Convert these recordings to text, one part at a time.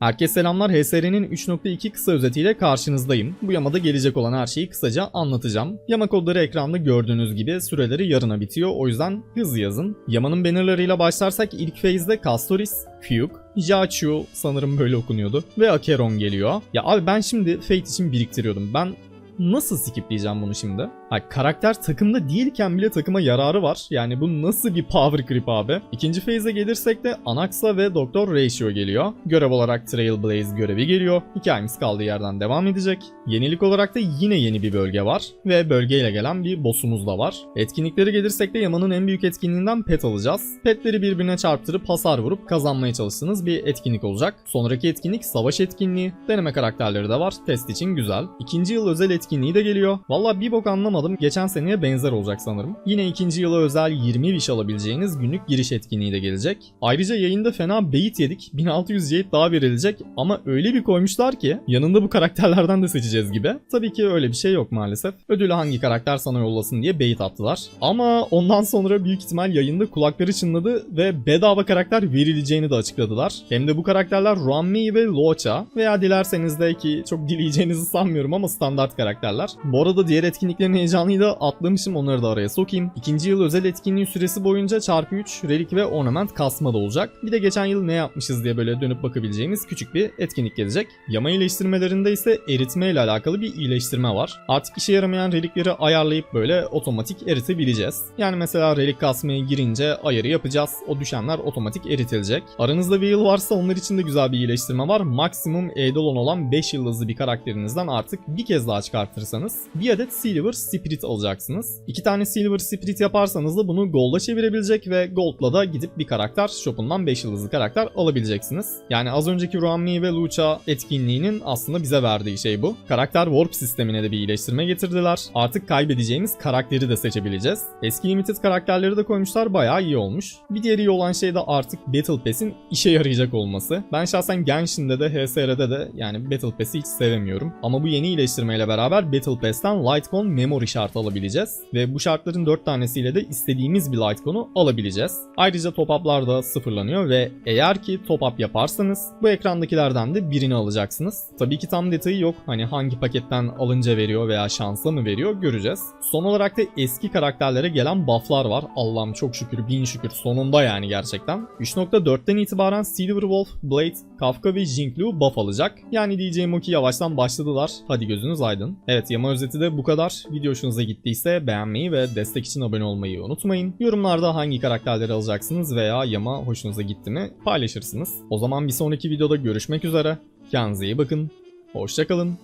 Herkese selamlar. HSR'nin 3.2 kısa özetiyle karşınızdayım. Bu yamada gelecek olan her şeyi kısaca anlatacağım. Yama kodları ekranda gördüğünüz gibi süreleri yarına bitiyor. O yüzden hızlı yazın. Yamanın bannerlarıyla başlarsak ilk phase'de Castoris, Fugue, Jaachu sanırım böyle okunuyordu ve Acheron geliyor. Ya abi ben şimdi Fate için biriktiriyordum. Ben nasıl skipleyeceğim bunu şimdi? Ha, karakter takımda değilken bile takıma yararı var. Yani bu nasıl bir power creep abi? İkinci phase'e gelirsek de Anaxa ve Doktor Ratio geliyor. Görev olarak Trailblaze görevi geliyor. Hikayemiz kaldığı yerden devam edecek. Yenilik olarak da yine yeni bir bölge var. Ve bölgeyle gelen bir boss'umuz da var. Etkinlikleri gelirsek de Yaman'ın en büyük etkinliğinden pet alacağız. Petleri birbirine çarptırıp hasar vurup kazanmaya çalıştığınız bir etkinlik olacak. Sonraki etkinlik savaş etkinliği. Deneme karakterleri de var. Test için güzel. İkinci yıl özel etkinliği de geliyor. Valla bir bok anlamadım. Geçen seneye benzer olacak sanırım. Yine ikinci yıla özel 20 wish alabileceğiniz günlük giriş etkinliği de gelecek. Ayrıca yayında fena bait yedik. 1600 jade daha verilecek ama öyle bir koymuşlar ki yanında bu karakterlerden de seçeceğiz gibi. Tabii ki öyle bir şey yok maalesef. Ödülü hangi karakter sana yollasın diye bait attılar. Ama ondan sonra büyük ihtimal yayında kulakları çınladı ve bedava karakter verileceğini de açıkladılar. Hem de bu karakterler Ruanmei ve Locha veya dilerseniz de ki çok dileyeceğinizi sanmıyorum ama standart karakterler. Bu arada diğer etkinliklerin heyecanıyla atlamışım onları da araya sokayım. İkinci yıl özel etkinliği süresi boyunca çarpı 3 relik ve ornament kasma da olacak. Bir de geçen yıl ne yapmışız diye böyle dönüp bakabileceğimiz küçük bir etkinlik gelecek. Yama iyileştirmelerinde ise eritme ile alakalı bir iyileştirme var. Artık işe yaramayan relikleri ayarlayıp böyle otomatik eritebileceğiz. Yani mesela relik kasmaya girince ayarı yapacağız. O düşenler otomatik eritilecek. Aranızda bir yıl varsa onlar için de güzel bir iyileştirme var. Maksimum Eidolon olan 5 yıldızlı bir karakterinizden artık bir kez daha çıkartırsanız bir adet Silver Spirit alacaksınız. İki tane Silver Spirit yaparsanız da bunu Gold'a çevirebilecek ve Gold'la da gidip bir karakter shop'undan 5 yıldızlı karakter alabileceksiniz. Yani az önceki Ruanmi ve Lucha etkinliğinin aslında bize verdiği şey bu. Karakter Warp sistemine de bir iyileştirme getirdiler. Artık kaybedeceğimiz karakteri de seçebileceğiz. Eski Limited karakterleri de koymuşlar bayağı iyi olmuş. Bir diğeri iyi olan şey de artık Battle Pass'in işe yarayacak olması. Ben şahsen Genshin'de de HSR'de de yani Battle Pass'i hiç sevemiyorum. Ama bu yeni iyileştirmeyle beraber Battle Pass'ten Lightcon Memory şartı alabileceğiz. Ve bu şartların 4 tanesiyle de istediğimiz bir Lightcon'u alabileceğiz. Ayrıca top-up'lar da sıfırlanıyor ve eğer ki top-up yaparsanız bu ekrandakilerden de birini alacaksınız. Tabii ki tam detayı yok. Hani hangi paketten alınca veriyor veya şansla mı veriyor göreceğiz. Son olarak da eski karakterlere gelen bufflar var. Allah'ım çok şükür bin şükür sonunda yani gerçekten. 3.4'ten itibaren Silver Wolf, Blade, Kafka ve Jinklu buff alacak. Yani diyeceğim o ki yavaştan başladılar. Hadi gözünüz aydın. Evet yama özeti de bu kadar. Video hoşunuza gittiyse beğenmeyi ve destek için abone olmayı unutmayın. Yorumlarda hangi karakterleri alacaksınız veya yama hoşunuza gitti mi paylaşırsınız. O zaman bir sonraki videoda görüşmek üzere. Kendinize iyi bakın. Hoşçakalın.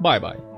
Bay bay.